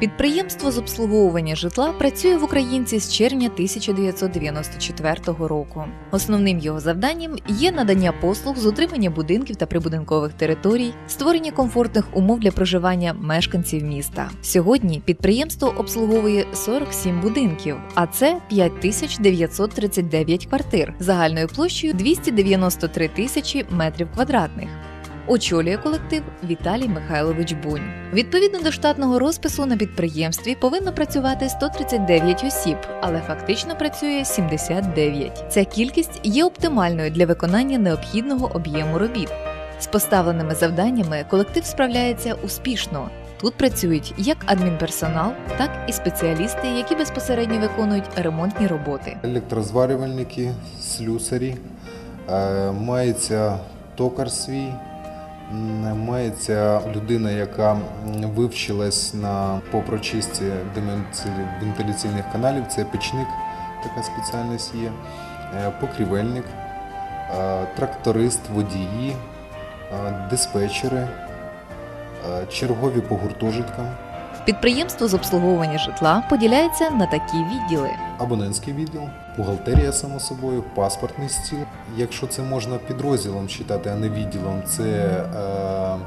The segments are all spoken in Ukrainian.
Підприємство з обслуговування житла працює в Українці з червня 1994 року. Основним його завданням є надання послуг з утримання будинків та прибудинкових територій, створення комфортних умов для проживання мешканців міста. Сьогодні підприємство обслуговує 47 будинків, а це 5939 квартир загальною площею 293 тисячі метрів квадратних. Очолює колектив Віталій Михайлович Бунь. Відповідно до штатного розпису на підприємстві повинно працювати 139 осіб, але фактично працює 79. Ця кількість є оптимальною для виконання необхідного об'єму робіт. З поставленими завданнями колектив справляється успішно. Тут працюють як адмінперсонал, так і спеціалісти, які безпосередньо виконують ремонтні роботи. електрозварювальники, слюсарі, е, мається токар свій, мається людина, яка вивчилась на по прочистці вентиляційних каналів, це печник, така спеціальність є, е, покрівельник, е, тракторист, водії, е, диспетчери, чергові по гуртожиткам. Підприємство з обслуговування житла поділяється на такі відділи: Абонентський відділ, бухгалтерія, само собою, паспортний стіл. Якщо це можна підрозділом читати, а не відділом, це е,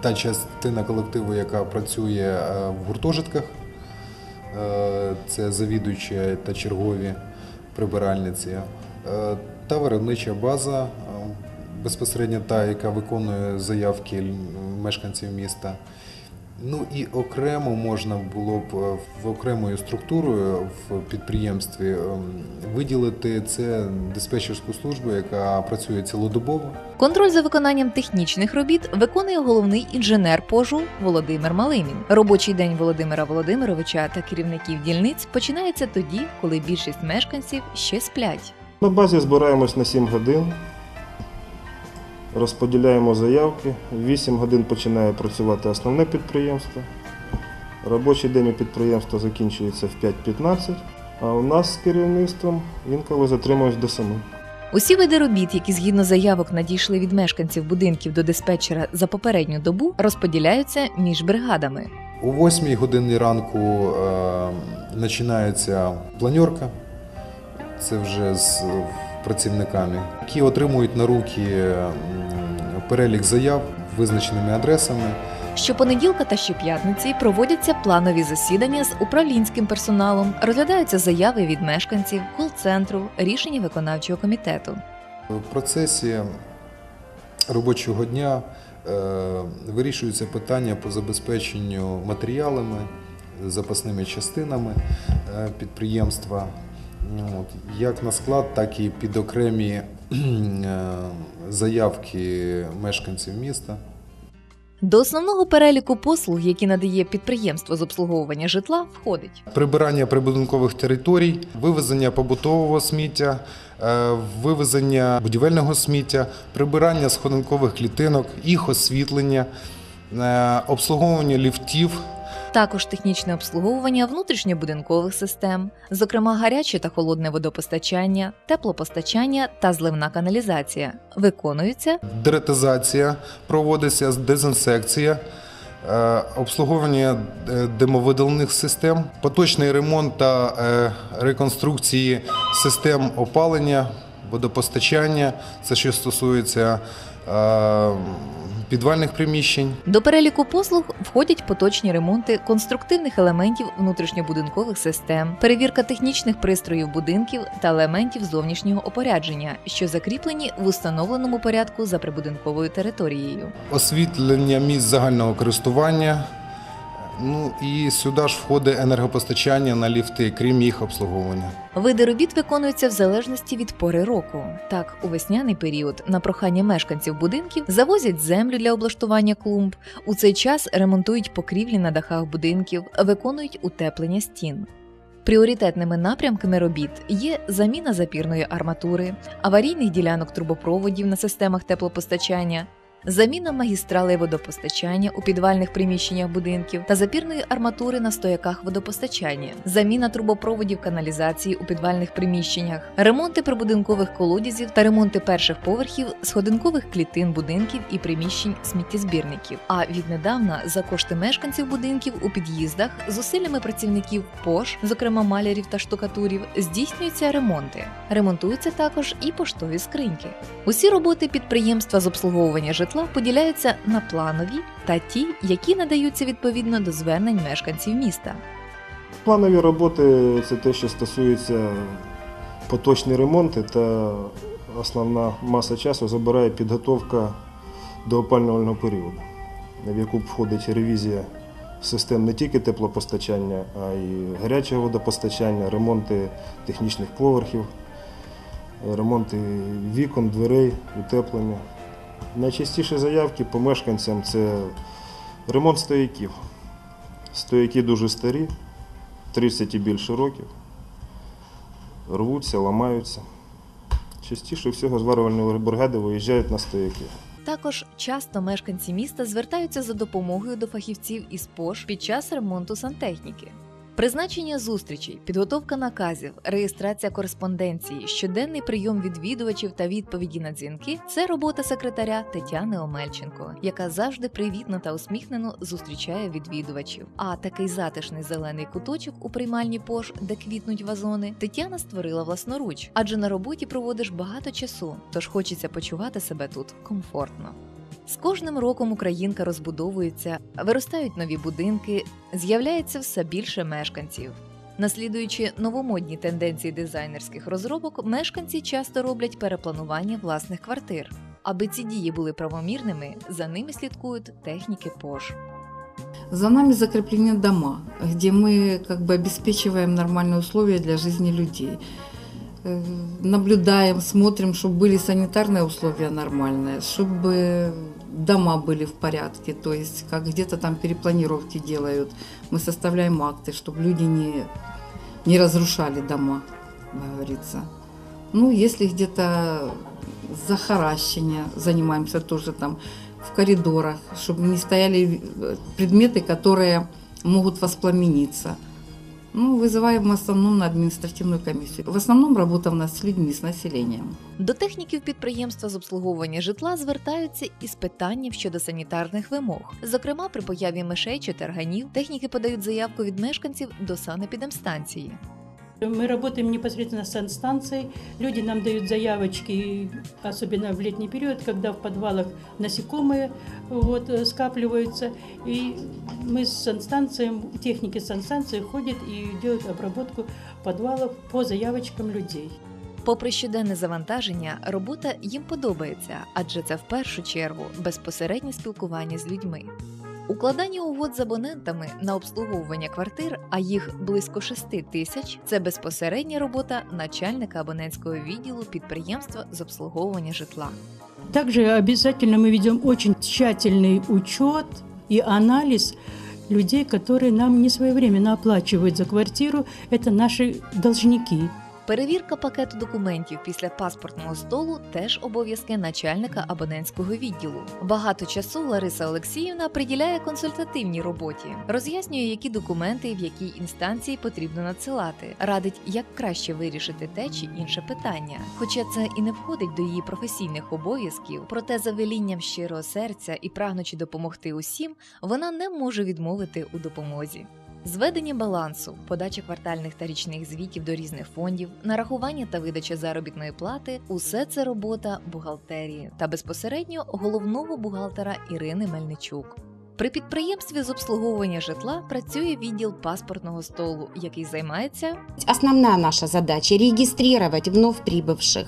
та частина колективу, яка працює е, в гуртожитках. Е, це завідуючі та чергові прибиральниці. Е, та виробнича база, е, безпосередньо та, яка виконує заявки мешканців міста. Ну і окремо можна було б е, в окремою структурою в підприємстві ем, виділити це диспетчерську службу, яка працює цілодобово. Контроль за виконанням технічних робіт виконує головний інженер пожу Володимир Малимін. Робочий день Володимира Володимировича та керівників дільниць починається тоді, коли більшість мешканців ще сплять. На базі збираємось на 7 годин, розподіляємо заявки. В 8 годин починає працювати основне підприємство. Робочий день у підприємства закінчується в 5.15, а у нас з керівництвом інколи затримуємось до 7. Усі види робіт, які згідно заявок надійшли від мешканців будинків до диспетчера за попередню добу, розподіляються між бригадами. О 8 годині ранку е, починається планерка. Це вже з працівниками, які отримують на руки перелік заяв визначеними адресами. Щопонеділка та щоп'ятниці проводяться планові засідання з управлінським персоналом, розглядаються заяви від мешканців, кол-центру, рішення виконавчого комітету. В процесі робочого дня е, вирішуються питання по забезпеченню матеріалами, запасними частинами е, підприємства, от, як на склад, так і під окремі е, заявки мешканців міста. До основного переліку послуг, які надає підприємство з обслуговування житла, входить Прибирання прибудинкових територій, вивезення побутового сміття, е, вивезення будівельного сміття, прибирання сходинкових клітинок, їх освітлення, е, обслуговування ліфтів. Також технічне обслуговування внутрішньобудинкових систем, зокрема гаряче та холодне водопостачання, теплопостачання та зливна каналізація, виконуються Деретизація проводиться, дезінсекція, е, обслуговування е, димовидальних систем, поточний ремонт та е, реконструкції систем опалення, водопостачання, це що стосується підвальних приміщень. До переліку послуг входять поточні ремонти конструктивних елементів внутрішньобудинкових систем, перевірка технічних пристроїв будинків та елементів зовнішнього опорядження, що закріплені в установленому порядку за прибудинковою територією. освітлення місць загального користування. Ну і сюди ж входить енергопостачання на ліфти, крім їх обслуговування. Види робіт виконуються в залежності від пори року. Так, у весняний період на прохання мешканців будинків завозять землю для облаштування клумб. У цей час ремонтують покрівлі на дахах будинків, виконують утеплення стін. Пріоритетними напрямками робіт є заміна запірної арматури, аварійних ділянок трубопроводів на системах теплопостачання, заміна магістралей водопостачання у підвальних приміщеннях будинків та запірної арматури на стояках водопостачання, заміна трубопроводів каналізації у підвальних приміщеннях, ремонти прибудинкових колодязів та ремонти перших поверхів сходинкових клітин будинків і приміщень сміттєзбірників. А віднедавна за кошти мешканців будинків у під'їздах зусиллями працівників ПОШ, зокрема малярів та штукатурів, здійснюються ремонти. Ремонтуються також і поштові скриньки. Усі роботи підприємства з обслуговування житла поділяються на планові та ті, які надаються відповідно до звернень мешканців міста. Планові роботи це те, що стосується поточні ремонти та основна маса часу забирає підготовка до опалювального періоду, в яку входить ревізія систем не тільки теплопостачання, а й гарячого водопостачання, ремонти технічних поверхів, ремонти вікон, дверей, утеплення. Найчастіші заявки по мешканцям це ремонт стояків. Стояки дуже старі, 30 і більше років. Рвуться, ламаються. Частіше всього зварювальні бригади виїжджають на стояки. Також часто мешканці міста звертаються за допомогою до фахівців із ПОШ під час ремонту сантехніки. Призначення зустрічей, підготовка наказів, реєстрація кореспонденції, щоденний прийом відвідувачів та відповіді на дзвінки це робота секретаря Тетяни Омельченко, яка завжди привітно та усміхнено зустрічає відвідувачів. А такий затишний зелений куточок у приймальні пош, де квітнуть вазони, Тетяна створила власноруч, адже на роботі проводиш багато часу, тож хочеться почувати себе тут комфортно. З кожним роком Українка розбудовується, виростають нові будинки, з'являється все більше мешканців. Наслідуючи новомодні тенденції дизайнерських розробок, мешканці часто роблять перепланування власних квартир. Аби ці дії були правомірними, за ними слідкують техніки ПОЖ. За нами закреплены дома, где мы как бы обеспечиваем нормальные условия для жизни людей. Наблюдаем, смотрим, чтобы были санитарные условия нормальные, чтобы дома были в порядке, то есть как где-то там перепланировки делают. Мы составляем акты, чтобы люди не, не разрушали дома, говорится. Ну, если где-то захаращение, занимаемся тоже там в коридорах, чтобы не стояли э, предметы, которые могут воспламениться. Ну, вызываем в основном на адміністративну комісію. В основному робота в нас з людьми, з населенням. До техніків підприємства з обслуговування житла звертаються із питанням щодо санітарних вимог. Зокрема, при появі мишей чи тарганів техніки подають заявку від мешканців до санепідемстанції. Мы работаем непосредственно с санстанцией. Люди нам дают заявочки, особенно в летний период, когда в подвалах насекомые вот, э, скапливаются. И мы с санстанцией, техники санстанции ходят и делают обработку подвалов по заявочкам людей. Попри щоденне завантаження, робота їм подобається, адже це в першу чергу безпосереднє спілкування з людьми. Укладання угод з абонентами на обслуговування квартир, а їх близько 6 тисяч, це безпосередня робота начальника абонентського відділу підприємства з обслуговування житла. Также обязательно мы ведем очень тщательный учет и анализ людей, которые нам не своевременно оплачивают за квартиру. Это наши должники. Перевірка пакету документів після паспортного столу теж обов'язки начальника абонентського відділу. Багато часу Лариса Олексіївна приділяє консультативній роботі, роз'яснює, які документи і в якій інстанції потрібно надсилати, радить, як краще вирішити те чи інше питання. Хоча це і не входить до її професійних обов'язків, проте за велінням щирого серця і прагнучи допомогти усім, вона не може відмовити у допомозі. Зведення балансу, подача квартальних та річних звітів до різних фондів, нарахування та видача заробітної плати усе це робота бухгалтерії та безпосередньо головного бухгалтера Ірини Мельничук. При підприємстві з обслуговування житла працює відділ паспортного столу, який займається Основная наша задача – регистрировать вновь прибывших,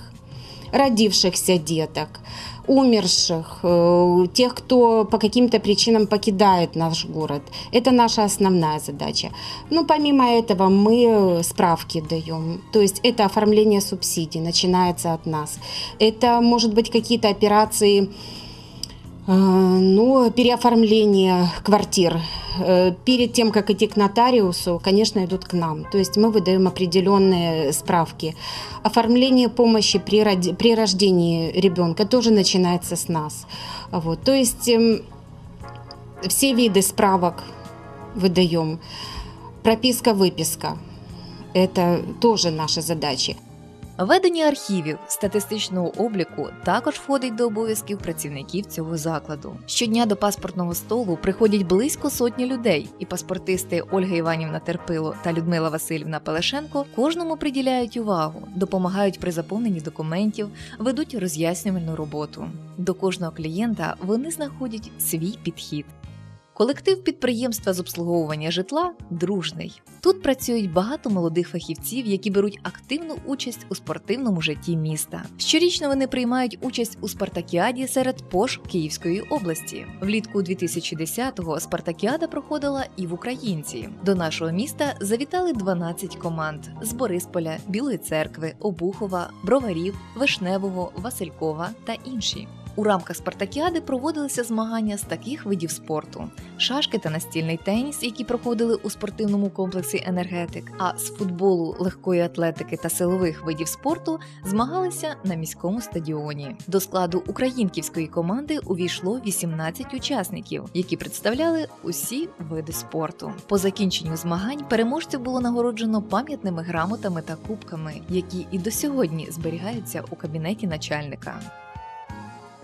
родившихся деток, умерших, э, тех, кто по каким-то причинам покидает наш город. Это наша основная задача. Но помимо этого мы э, справки даем. То есть это оформление субсидий начинается от нас. Это может быть какие-то операции, э, ну, переоформление квартир э, перед тем, как идти к нотариусу, конечно, идут к нам. То есть мы выдаем определенные справки. Оформление помощи при, роди- при рождении ребенка тоже начинается с нас. Вот. То есть эм, все виды справок выдаем. Прописка, выписка. Это тоже наши задачи. Ведення архівів статистичного обліку також входить до обов'язків працівників цього закладу. Щодня до паспортного столу приходять близько сотні людей, і паспортисти Ольга Іванівна Терпило та Людмила Васильівна Пелешенко кожному приділяють увагу, допомагають при заповненні документів, ведуть роз'яснювальну роботу. До кожного клієнта вони знаходять свій підхід. Колектив підприємства з обслуговування житла дружний. Тут працюють багато молодих фахівців, які беруть активну участь у спортивному житті міста. Щорічно вони приймають участь у спартакіаді серед пош Київської області. Влітку 2010-го спартакіада проходила і в Українці. До нашого міста завітали 12 команд з Борисполя, Білої церкви, Обухова, Броварів, Вишневого, Василькова та інші. У рамках спартакіади проводилися змагання з таких видів спорту: шашки та настільний теніс, які проходили у спортивному комплексі енергетик. А з футболу, легкої атлетики та силових видів спорту змагалися на міському стадіоні. До складу українківської команди увійшло 18 учасників, які представляли усі види спорту. По закінченню змагань переможців було нагороджено пам'ятними грамотами та кубками, які і до сьогодні зберігаються у кабінеті начальника.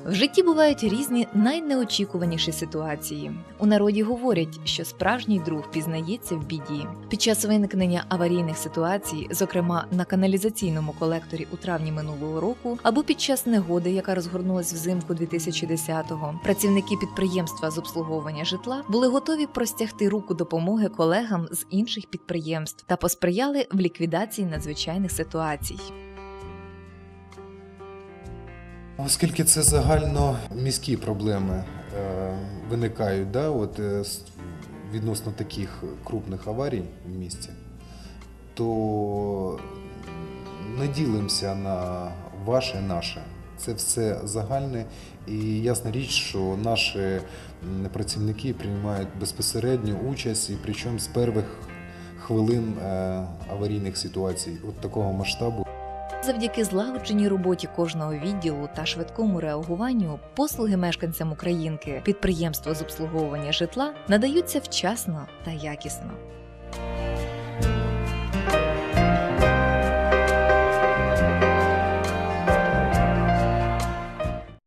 В житті бувають різні найнеочікуваніші ситуації. У народі говорять, що справжній друг пізнається в біді. Під час виникнення аварійних ситуацій, зокрема на каналізаційному колекторі у травні минулого року, або під час негоди, яка розгорнулась взимку 2010-го, працівники підприємства з обслуговування житла були готові простягти руку допомоги колегам з інших підприємств та посприяли в ліквідації надзвичайних ситуацій. Оскільки це загально міські проблеми е, виникають да, от, е, відносно таких крупних аварій в місті, то не ділимося на ваше, наше. Це все загальне, і ясна річ, що наші працівники приймають безпосередню участь, і причому з перших хвилин е, аварійних ситуацій, от такого масштабу. Завдяки злагодженій роботі кожного відділу та швидкому реагуванню послуги мешканцям Українки підприємства з обслуговування житла надаються вчасно та якісно.